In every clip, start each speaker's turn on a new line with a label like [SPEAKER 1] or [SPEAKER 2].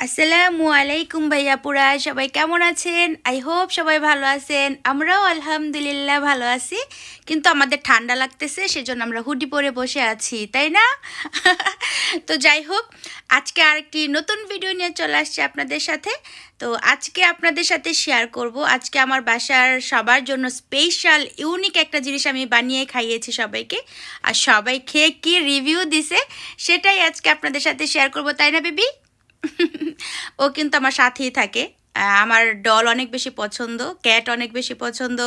[SPEAKER 1] আসসালামু আলাইকুম ভাইয়াপুরা সবাই কেমন আছেন? আই হোপ সবাই ভালো আছেন। আমরাও আলহামদুলিল্লাহ ভালো আছি। কিন্তু আমাদের ঠান্ডা লাগতেছে, সেজন্য আমরা হুডি পরে বসে আছি, তাই না? তো যাই হোক, আজকে আরেকটি নতুন ভিডিও নিয়ে চলে আসছে আপনাদের সাথে। তো আজকে আপনাদের সাথে শেয়ার করব। আজকে আমার বাসার সবার জন্য স্পেশাল ইউনিক একটা জিনিস আমি বানিয়ে খাইয়েছি সবাইকে। আর সবাই খেয়ে কি রিভিউ দিছে, সেটাই আজকে আপনাদের সাথে শেয়ার করব, তাই না, বেবি? ও কিন্তু আমার সাথেই থাকে। আমার ডল অনেক বেশি পছন্দ ক্যাট অনেক বেশি পছন্দ।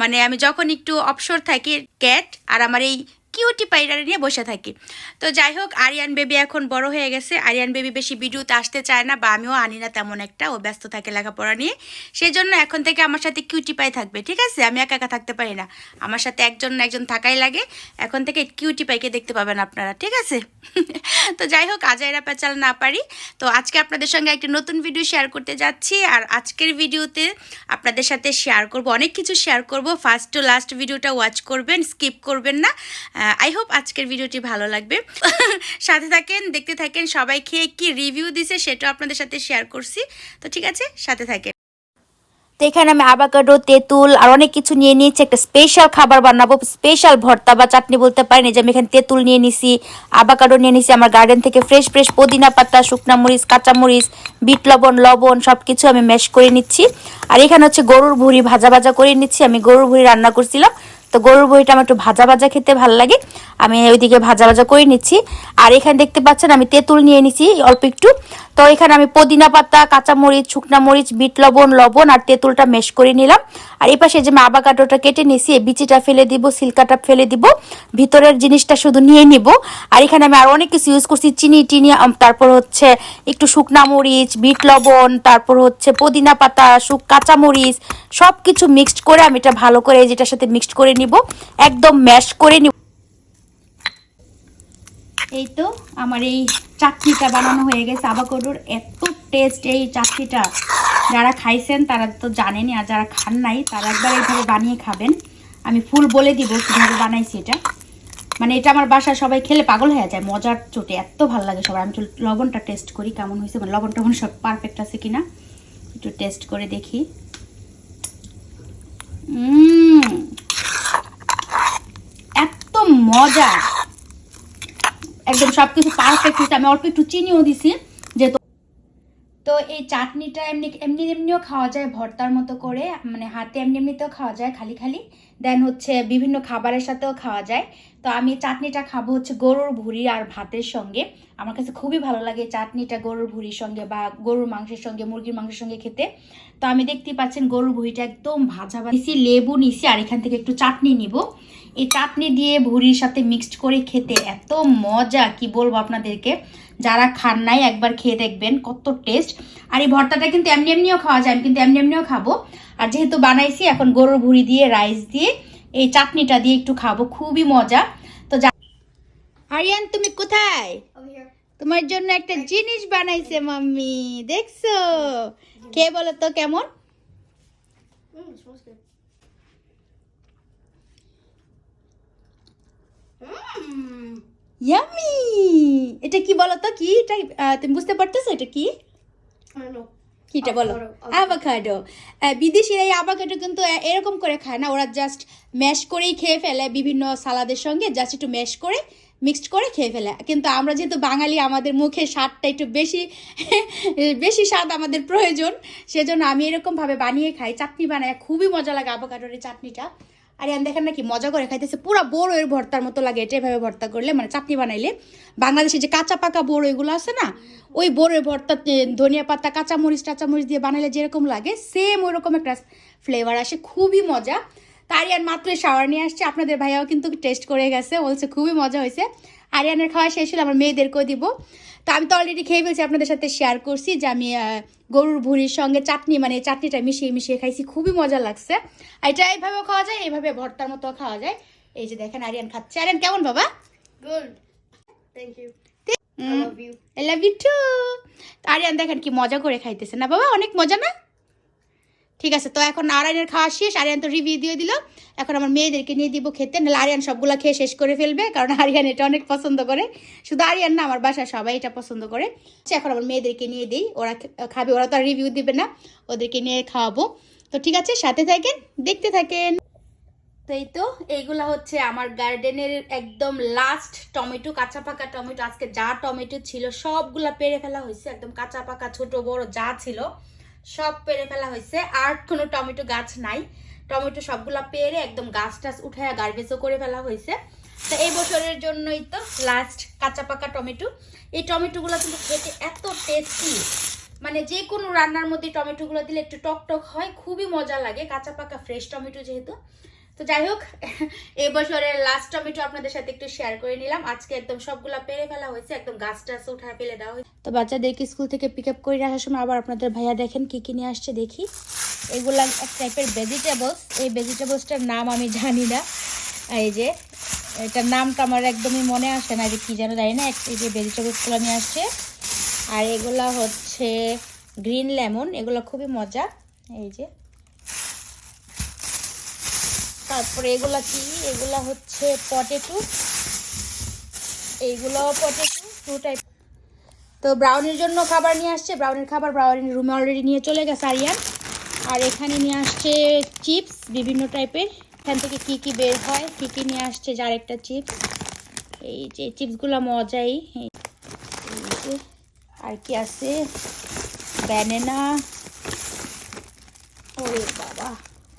[SPEAKER 1] মানে আমি যখন একটু অবসর থাকি ক্যাট আর আমার এই কিউটি পাইরারে নিয়ে বসে থাকি। তো যাই হোক, আরিয়ান বেবি এখন বড় হয়ে গেছে। আরিয়ান বেবি বেশি ভিডিওতে আসতে চায় না, বা আমিও আনি না তেমন একটা, ও ব্যস্ত থাকে লেখাপড়া নিয়ে। সেই জন্য এখন থেকে আমার সাথে কিউটি পাই থাকবে, ঠিক আছে? আমি একা একা থাকতে পারি না। আমার সাথে একজন না একজন থাকাই লাগে। এখন থেকে কিউটি পাইকে দেখতে পাবেন আপনারা, ঠিক আছে? তো যাই হোক, আজাইরা পেঁচাল না পারি। তো আজকে আপনাদের সঙ্গে একটি নতুন ভিডিও শেয়ার করতে যাচ্ছি, আর আজকের ভিডিওতে আপনাদের সাথে শেয়ার করব, অনেক কিছু শেয়ার করব। ফার্স্ট টু লাস্ট ভিডিওটা ওয়াচ করবেন স্কিপ করবেন না। আই হোপ আজকের ভিডিওটি ভালো লাগবে। সাথে থাকেন, দেখতে থাকেন, সবাই খেয়ে কি রিভিউ দিছে সেটাও আপনাদের সাথে শেয়ার করছি। তো ঠিক আছে, সাথে থাকেন।
[SPEAKER 2] তো এখানে আমি আবাকাডো তেঁতুল আর অনেক কিছু নিয়ে নিয়েছি। একটা স্পেশাল খাবার বানাবো স্পেশাল ভর্তা বা চাটনি বলতে পারি না যে আমি এখানে তেঁতুল নিয়ে নিছি আবাকাডো নিয়ে নিছি। আমার গার্ডেন থেকে ফ্রেশ ফ্রেশ পুদিনা পাতা, শুকনা মরিচ, কাঁচা মরিচ, বিট লবণ লবণ সব কিছু আমি ম্যাশ করে নিচ্ছি। আর এখানে হচ্ছে গরুর ভুড়ি ভাজা ভাজা করে নিচ্ছি। আমি গরুর ভুড়ি রান্না করছিলাম। তো গরুর বইটা আমার একটু ভাজা ভাজা খেতে ভালো লাগে। আমি ওইদিকে ভাজা ভাজা করে নিচ্ছি। আর এখানে দেখতে পাচ্ছেন আমি তেঁতুল নিয়ে নিছি, অল্প একটু। তো এখানে আমি পুদিনা পাতা কাঁচা মরিচ শুকনা মরিচ, বিট লবণ লবণ আর তেঁতুলটা মেশ করে নিলাম। আর এই পাশে যে আমি আবাকাটোটা কেটে নিছি, এই বিচিটা ফেলে দিব, সিলকাটা ফেলে দিব। ভিতরের জিনিসটা শুধু নিয়ে নিব। আর এখানে আমি আর অনেক কিছু ইউজ করছি, চিনি, টিনি তারপর হচ্ছে একটু শুকনা মরিচ, বিট লবণ, তারপর হচ্ছে পুদিনা পাতা, শুক কাঁচা মরিচ সব কিছু মিক্সড করে আমি এটা ভালো করে যেটার সাথে মিক্সড করে নিব। একদম ম্যাশ করে নিব। এই তো আমার এই চাটনিটা বানানো হয়ে গেছে। আবাকডোর এত টেস্ট এই চাটনিটা। যারা খাইছেন তারা তো জানেনই, আর যারা খান নাই, তারা একবার এইভাবে বানিয়ে খাবেন। আমি ফুল বলে দিব কীভাবে বানাইছি এটা। মানে এটা আমার বাসায় সবাই খেলে পাগল হয়ে যায়, মজার চোটে। এত ভালো লাগে সবাই। আমি লবণটা টেস্ট করি, কেমন হয়েছে মানে লবণ টবণ সব পারফেক্ট আছে কিনা। একটু টেস্ট করে দেখি। এত মজা! একদম সবকিছু পারফেক্ট হয়েছে। আমি অল্প একটু চিনিও দিছি যেহেতু তো এই চাটনিটা এমনি এমনি, এমনিও খাওয়া যায় ভর্তার মতো করে। মানে হাতে এমনি, এমনিতেও খাওয়া যায় খালি খালি। দেন হচ্ছে বিভিন্ন খাবারের সাথেও খাওয়া যায়। তো আমি চাটনিটা খাব হচ্ছে গরুর ভুড়ি আর ভাতের সঙ্গে। আমার কাছে খুবই ভালো লাগে চাটনিটা গরুর ভুড়ির সঙ্গে বা গরুর মাংসের সঙ্গে, মুরগির মাংসের সঙ্গে খেতে। তো আমি দেখতেই পাচ্ছেন গরুর ভুড়িটা একদম ভাজা ভাজা। লেবু নিছি, আর এখান থেকে একটু চাটনি নিব। এই চাটনি দিয়ে ভুড়ির সাথে মিক্সড করে খেতে এত মজা কি বলব আপনাদেরকে? যারা খান নাই একবার খেয়ে দেখবেন কত টেস্ট আর এই ভর্তাটা কিন্তু এমনি এমনিও খাওয়া যায় আমি কিন্তু এমনি এমনিও খাব। আর যেহেতু বানাইছি এখন গরুর ভুড়ি দিয়ে রাইস দিয়ে এই চাটনিটা দিয়ে একটু খাব খুবই মজা। তো আরিয়ান তুমি কোথায়? তোমার জন্য একটা জিনিস বানাইছে মাম্মি দেখছ? কে বলো তো কেমন? ইয়ামি এটা কি বলো তো কি এটা তুমি বুঝতে পারতেছো এটা কি? কিটা বলো? অ্যাভোকাডো বিদেশিরা এই অ্যাভোকাডো কিন্তু এরকম করে খায় না। ওরা জাস্ট ম্যাশ করেই খেয়ে ফেলে বিভিন্ন সালাদের সঙ্গে জাস্ট একটু ম্যাশ করে মিক্সড করে খেয়ে ফেলে। কিন্তু আমরা যেহেতু বাঙালি আমাদের মুখে স্বাদটা একটু বেশি বেশি স্বাদ আমাদের প্রয়োজন। সেজন্য আমি এরকমভাবে বানিয়ে খাই। চাটনি বানাই খুবই মজা লাগে অ্যাভোকাডোর এই চাটনিটা। আর আমি দেখেন নাকি মজা করে খাইতেছে, পুরো বড় এর ভর্তার মতো লাগে, এটা এভাবে ভর্তা করলে মানে চাটনি বানাইলে। বাংলাদেশে যে কাঁচা পাকা বড় এগুলো আছে না, ওই বড়ের ভর্তা ধনিয়া পাতা, কাঁচামরিচ মরিচ টাচা মরিচ দিয়ে বানাইলে যেরকম লাগে সেম ওই রকম একটা ফ্লেভার আসে, খুবই মজা। আরিয়ান মাত্রই শাওয়ার নিয়ে আসছে, আপনাদের ভাইয়াও কিন্তু টেস্ট করে গেছে, বলছে খুবই মজা হয়েছে। আরিয়ানের খাওয়া শেষ হলে আমার মেয়েদেরকেও দিব। তো আমি তো অলরেডি খেয়ে ফেলছি আপনাদের সাথে শেয়ার করছি যে আমি গরুর ভুঁড়ির সঙ্গে চাটনি মানে চাটনিটা মিশিয়ে মিশিয়ে খাইছি খুবই মজা লাগছে। আর এটা এইভাবেও খাওয়া যায় এইভাবে ভর্তার মতো খাওয়া যায়। এই যে দেখেন আরিয়ান খাচ্ছে। আরিয়ান কেমন বাবা?
[SPEAKER 3] Good. Thank.
[SPEAKER 2] I love you too Aryan দেখেন কি মজা করে খাইতেছে। না বাবা অনেক মজা না? ঠিক আছে তো এখন আরিয়ানের খাওয়া শেষ আরিয়ান তো রিভিউ দিয়ে দিল। এখন আমার মেয়েদেরকে নিয়ে দিব খেতে। নাহলে আরিয়ান সবগুলো খেয়ে শেষ করে ফেলবে কারণ আরিয়ান এটা অনেক পছন্দ করে। শুধু আরিয়ান না আমার বাসায় সবাই এটা পছন্দ করে। আচ্ছা, এখন আমার মেয়েদেরকে নিয়ে দিই। ওরা খাবে ওরা তো আর রিভিউ দিবে না। ওদেরকে নিয়ে খাওয়াবো। তো ঠিক আছে সাথে থাকেন দেখতে থাকেন। তো এই তো এইগুলা হচ্ছে আমার গার্ডেনের একদম লাস্ট টমেটো কাঁচা পাকা টমেটো। আজকে যা টমেটো ছিল সবগুলা পেরে ফেলা হয়েছে। একদম কাঁচা পাকা ছোট বড় যা ছিল। সব পেরে ফেলা হয়েছে। আর কোনো টমেটো গাছ নাই। টমেটো সবগুলা পেরে একদম গাছ টাছ উঠায় গার্বেজও করে ফেলা হয়েছে। তো এই বছরের জন্যই তো লাস্ট কাঁচা পাকা টমেটো। এই টমেটোগুলো কিন্তু খেতে এত টেস্টি মানে যে কোনো রান্নার মধ্যে টমেটোগুলো দিলে একটু টক টক হয়, খুবই মজা লাগে। কাঁচা পাকা ফ্রেশ টমেটো যেহেতু। তো যাই হোক এই বছরের লাস্ট টমেটো আপনাদের সাথে একটু শেয়ার করে নিলাম। আজকে একদম সবগুলা পেরে ফেলা হয়েছে, একদম গাছ টাছ উঠায় ফেলে দেওয়া হয়েছে। তো বাচ্চাদেরকে স্কুল থেকে পিক আপ করে আসার সময় আবার আপনাদের ভাইয়া দেখেন কি কি নিয়ে আসছে, দেখি। এগুলা এক টাইপের ভেজিটেবলস এই ভেজিটেবলসটার নাম আমি জানি না। এই যে, এটার নামটা আমার একদমই মনে আসে না যে কি যেন জানি না এই যে ভেজিটেবলসগুলো নিয়ে আসছে। আর এগুলা হচ্ছে গ্রিন লেমন এগুলো খুবই মজা। এই যে তারপরে এগুলা কি? এগুলা হচ্ছে পটেটো এইগুলো পটেটো টু টাইপ তো ব্রাউনির জন্য খাবার নিয়ে আসছে। ব্রাউনির খাবার ব্রাউনির রুমে অলরেডি নিয়ে চলে গেছে আরিয়ান। আর এখানে নিয়ে আসছে চিপস বিভিন্ন টাইপের এখান থেকে কি কি বের হয়, কি কি নিয়ে আসছে, যার একটা চিপস এই যে চিপসগুলো মজাই। আর কি আছে? ব্যানেনা ওরে বাবা।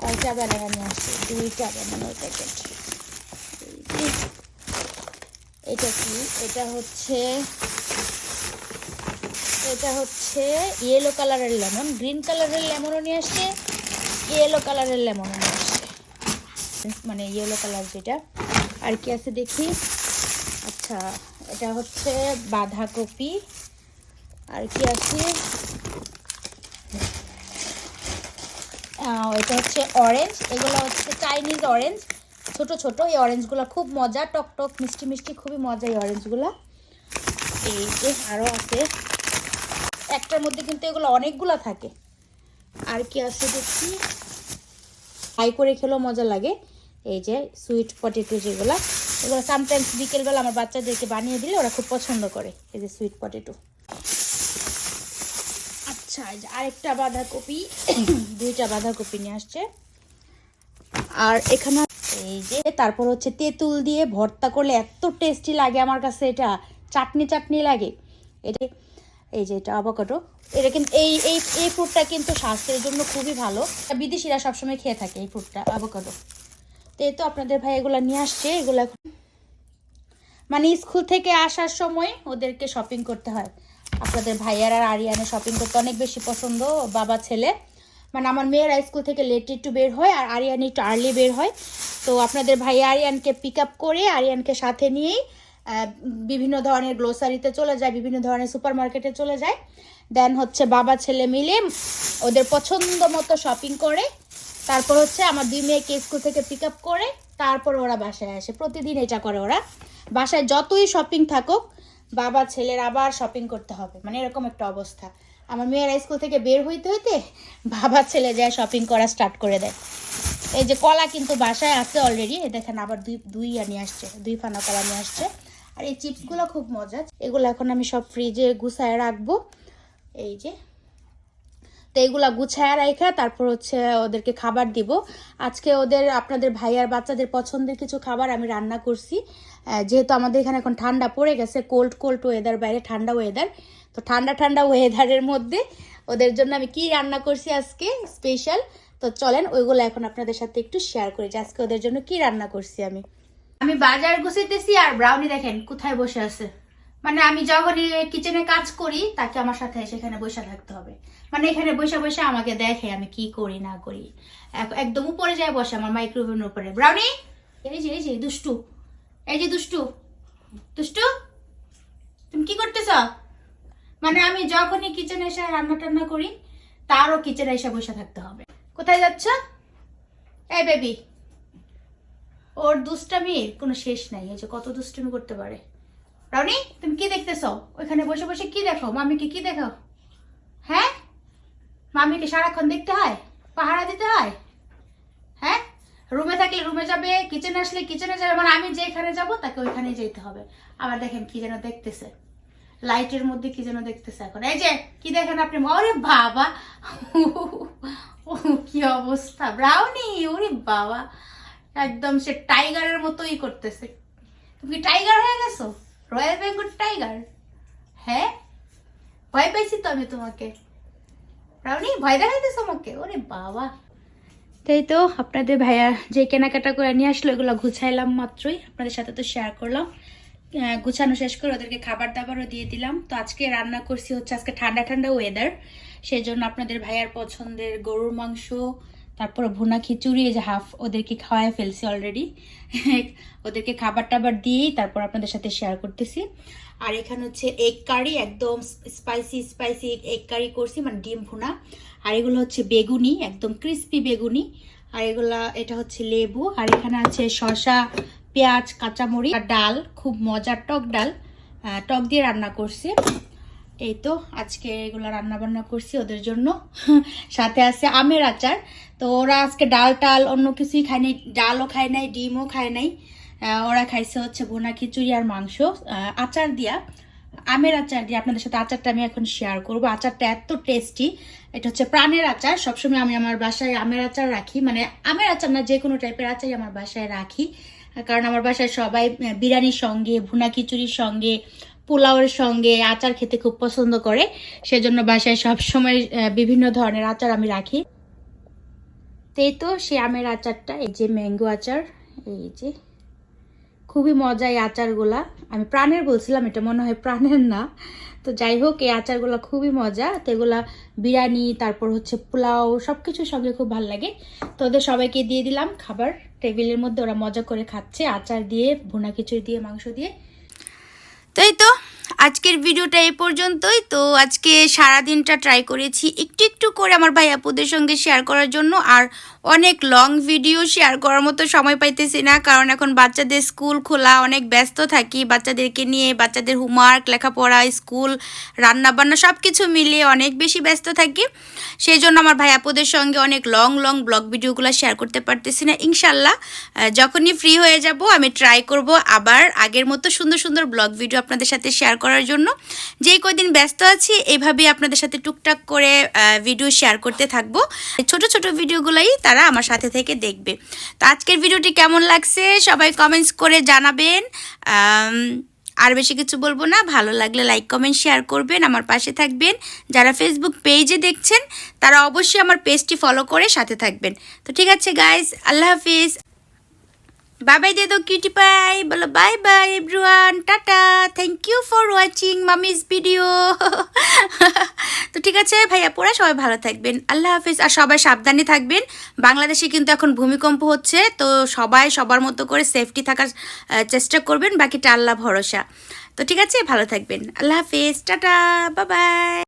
[SPEAKER 2] কয়টা ব্যানানা নিয়ে আসছে? দুইটা ব্যানানার প্যাকেট এটা কি? এটা হচ্ছে এটা হচ্ছে ইয়েলো কালারের লেমন গ্রিন কালারের লেমনও নিয়ে আসছে ইয়েলো কালারের লেমনও নিয়ে আসছে। মানে ইয়েলো কালার যেটা। আর কি আছে দেখি? আচ্ছা এটা হচ্ছে বাঁধাকপি। আর কি আছে? এটা হচ্ছে অরেঞ্জ এগুলো হচ্ছে চাইনিজ অরেঞ্জ ছোট ছোট, এই অরেঞ্জগুলো খুব মজা, টক টক, মিষ্টি মিষ্টি, খুবই মজা এই অরেঞ্জগুলো এই যে আরও আছে। একটার মধ্যে কিন্তু এগুলো অনেকগুলো থাকে। আর কি আছে দেখছি? ফ্রাই করে খেলেও মজা লাগে। এই যে সুইট পটেটো যেগুলো। এগুলো সামটাইমস বিকেলবেলা আমার বাচ্চাদেরকে বানিয়ে দিলে ওরা খুব পছন্দ করে, এই যে সুইট পটেটো যে আরেকটা বাঁধাকপি, দুইটা বাঁধাকপি নিয়ে আসছে। আর এখানে এই যে, তারপর হচ্ছে তেঁতুল দিয়ে ভর্তা করলে এত টেস্টি লাগে আমার কাছে এটা। চাটনি চাটনি লাগে। এটা, এই যে এটা আቮকাডো এটা কিন্তু এই এই এই ফ্রুটটা কিন্তু স্বাস্থ্যের জন্য খুবই ভালো। বিদেশিরা সবসময় খেয়ে থাকে এই ফ্রুটটা আቮকাডো তো এই তো আপনাদের ভাই এগুলো নিয়ে আসছে, এগুলো মানে স্কুল থেকে আসার সময় ওদেরকে শপিং করতে হয়। আপনাদের ভাইয়ার আর আরিয়ানে শপিং করতে অনেক বেশি পছন্দ, বাবা, ছেলে। মানে আমার মেয়েরা স্কুল থেকে লেট একটু বের হয় আর আরিয়ান একটু আর্লি বের হয়। তো আপনাদের ভাই আরিয়ানকে পিক আপ করে আরিয়ানকে সাথে নিয়েই বিভিন্ন ধরনের গ্লোসারিতে চলে যায়, বিভিন্ন ধরনের সুপার মার্কেটে চলে যায়। দেন হচ্ছে বাবা, ছেলে মিলে ওদের পছন্দ মতো শপিং করে। তারপর হচ্ছে আমার দুই মেয়েকে স্কুল থেকে পিক আপ করে, তারপর ওরা বাসায় আসে। প্রতিদিন এটা করে ওরা। বাসায় যতই শপিং থাকুক বাবা, ছেলের আবার শপিং করতে হবে। মানে এরকম একটা অবস্থা। আমার মেয়েরা স্কুল থেকে বের হইতে হইতে বাবা, ছেলে যায় শপিং করা স্টার্ট করে দেয়। এই যে কলা কিন্তু বাসায় আছে অলরেডি দেখেন আবার দুই দুই নিয়ে আসছে। দুই ফানা কলা নিয়ে আসছে। আর এই চিপসগুলো খুব মজা এগুলো এখন আমি সব ফ্রিজে গুছায় রাখব। এই যে তো এগুলা গুছায় রাখা তারপর হচ্ছে ওদেরকে খাবার দিব। আজকে ওদের, আপনাদের ভাই আর বাচ্চাদের পছন্দের কিছু খাবার আমি রান্না করছি। যেহেতু আমাদের এখানে এখন ঠান্ডা পড়ে গেছে কোল্ড কোল্ড ওয়েদার বাইরে ঠান্ডা ওয়েদার তো ঠান্ডা ঠান্ডা ওয়েদারের মধ্যে ওদের জন্য আমি কি রান্না করছি আজকে স্পেশাল তো চলেন ওইগুলো এখন আপনাদের সাথে একটু শেয়ার করি যে আজকে ওদের জন্য কি রান্না করছি আমি। আমি বাজার গুছাইতেছি আর ব্রাউনি দেখেন কোথায় বসে আছে। মানে আমি যখনই কিচেনে কাজ করি, তাকে আমার সাথে সেখানে বসে থাকতে হবে। মানে এখানে বসে বসে আমাকে দেখে আমি কি করি, না করি। একদম উপরে যায় বসে আমার মাইক্রোওভেনের উপরে। ব্রাউনি এই যে এই যে, দুষ্টু। এই যে, দুষ্টু। দুষ্টু? তুমি কি করতেছ? মানে আমি যখনই কিচেনে এসে রান্না টান্না করি, তারও কিচেনে এসে বসে থাকতে হবে। কোথায় যাচ্ছ? এই বেবি ওর দুষ্টামির কোনো শেষ নাই। এই যে কত দুষ্টামি করতে পারে। রাউনি তুমি কি দেখতেছ? ওইখানে বসে বসে কি দেখো? মামিকে কি দেখো? হ্যাঁ? মামিকে সারাক্ষণ দেখতে হয়? পাহারা দিতে হয়? হ্যাঁ? রুমে থাকলে রুমে যাবে কিচেনে আসলে কিচেনে যাবে মানে আমি যেখানে যাব তাকে ওইখানেই যেতে হবে। আবার দেখেন কি যেন দেখতেছে। লাইটের মধ্যে কি যেন দেখতেছে এখন। এই যে, কি দেখেন আপনি? ওরে বাবা! ও কি অবস্থা! ব্রাউনি ওরে বাবা! একদম সে টাইগারের মতোই করতেছে। তুমি টাইগার হয়ে গেছো? রয়্যাল বেঙ্গল টাইগার হ্যাঁ ভয় পাইছি তো আমি তোমাকে। রাউনি ভয় দেখাইতেছ আমাকে? ওরে বাবা। তাই তো আপনাদের ভাইয়া যে কেনাকাটা করে নিয়ে আসলো, এগুলো গুছাইলাম মাত্রই। আপনাদের সাথে তো শেয়ার করলাম। গুছানো শেষ করে ওদেরকে খাবার দাবারও দিয়ে দিলাম। তো আজকে রান্না করছি হচ্ছে আজকে ঠান্ডা ঠান্ডা ওয়েদার সেই জন্য আপনাদের ভাইয়ার পছন্দের গরুর মাংস তারপর ভুনা খিচুড়ি, এই যে হাফ ওদেরকে খাওয়াই ফেলছি অলরেডি ওদেরকে খাবার টাবার দিয়েই তারপর আপনাদের সাথে শেয়ার করতেছি। আর এখানে হচ্ছে এগ কারি একদম স্পাইসি স্পাইসি এগ কারি করছি মানে ডিম ভুনা। আর এগুলো হচ্ছে বেগুনি, একদম ক্রিস্পি বেগুনি। আর এগুলা, এটা হচ্ছে লেবু। আর এখানে আছে শসা, পেঁয়াজ, কাঁচামরিচ, আর ডাল, খুব মজার টক ডাল। টক দিয়ে রান্না করছি। এই তো আজকে এগুলো রান্না বান্না করছি ওদের জন্য। সাথে আছে আমের আচার। তো ওরা আজকে ডাল টাল অন্য কিছুই খায় নাই, ডালও খায় নাই, ডিমও খায় নাই। ওরা খাইছে হচ্ছে ভুনা খিচুড়ি আর মাংস। আচার দিয়া, আমের আচার দিয়ে আপনাদের সাথে আচারটা আমি এখন শেয়ার করব। আচারটা এত টেস্টি এটা হচ্ছে প্রাণের আচার। সবসময় আমি আমার বাসায় আমের আচার রাখি। মানে আমের আচার না, যে কোনো টাইপের আচারই আমার বাসায় রাখি। কারণ আমার বাসায় সবাই বিরিয়ানির সঙ্গে, ভুনা খিচুড়ির সঙ্গে পোলাওয়ের সঙ্গে আচার খেতে খুব পছন্দ করে, সেজন্য বাসায় সবসময় বিভিন্ন ধরনের আচার আমি রাখি। তো এই তো সে আমের আচারটা, এই যে ম্যাঙ্গো আচার, এই যে খুবই মজা এই আচারগুলা। আমি প্রাণের বলছিলাম, এটা মনে হয় প্রাণের না। তো যাই হোক, এই আচারগুলো খুবই মজা। তো এগুলা বিরিয়ানি, তারপর হচ্ছে পোলাও সব কিছুর সঙ্গে খুব ভালো লাগে। তো ওদের সবাইকে দিয়ে দিলাম খাবার। টেবিলের মধ্যে ওরা মজা করে খাচ্ছে, আচার দিয়ে, ভুনা খিচুড়ি দিয়ে, মাংস দিয়ে।
[SPEAKER 1] তো এই তো? আজকের ভিডিওটা এই পর্যন্তই। তো আজকে সারা দিনটা ট্রাই করেছি একটু একটু করে আমার ভাই আপুদের সঙ্গে শেয়ার করার জন্য আর অনেক লং ভিডিও শেয়ার করার মতো সময় পাইতেছি না, কারণ এখন বাচ্চাদের স্কুল খোলা, অনেক ব্যস্ত থাকি। বাচ্চাদেরকে নিয়ে বাচ্চাদের হোমওয়ার্ক লেখাপড়া স্কুল রান্নাবান্না সব কিছু মিলিয়ে অনেক বেশি ব্যস্ত থাকি। সেই জন্য আমার ভাই আপুদের সঙ্গে অনেক লং লং ব্লগ ভিডিওগুলো শেয়ার করতে পারতেছি না, ইনশাল্লাহ। যখনই ফ্রি হয়ে যাব, আমি ট্রাই করব আবার আগের মতো সুন্দর সুন্দর ব্লগ ভিডিও আপনাদের সাথে শেয়ার করার জন্য। যেই কদিন ব্যস্ত আছি এইভাবেই আপনাদের সাথে টুকটাক করে ভিডিও শেয়ার করতে থাকব। ছোট ছোট ভিডিওগুলোই তারা আমার সাথে থেকে দেখবে। তো আজকের ভিডিওটি কেমন লাগছে, সবাই কমেন্টস করে জানাবেন। আর বেশি কিছু বলব না, ভালো লাগলে লাইক কমেন্ট শেয়ার করবেন, আমার পাশে থাকবেন। যারা ফেসবুক পেজে দেখছেন, তারা অবশ্যই আমার পেজটি ফলো করে সাথে থাকবেন। তো ঠিক আছে গাইজ আল্লাহ হাফিজ। বাই বাই দে দো কিউটি পাই বলো bye bye everyone tata thank you for watching মামিজ ভিডিও তো ঠিক আছে, ভাইয়া পোড়া সবাই ভালো থাকবেন। আল্লাহ হাফিজ। আর সবাই সাবধানে থাকবেন। বাংলাদেশে কিন্তু এখন ভূমিকম্প হচ্ছে, তো সবাই সবার মতো করে সেফটি থাকার চেষ্টা করবেন। বাকিটা আল্লাহ ভরসা। তো ঠিক আছে, ভালো থাকবেন। আল্লাহ হাফিজ। টাটা। Bye bye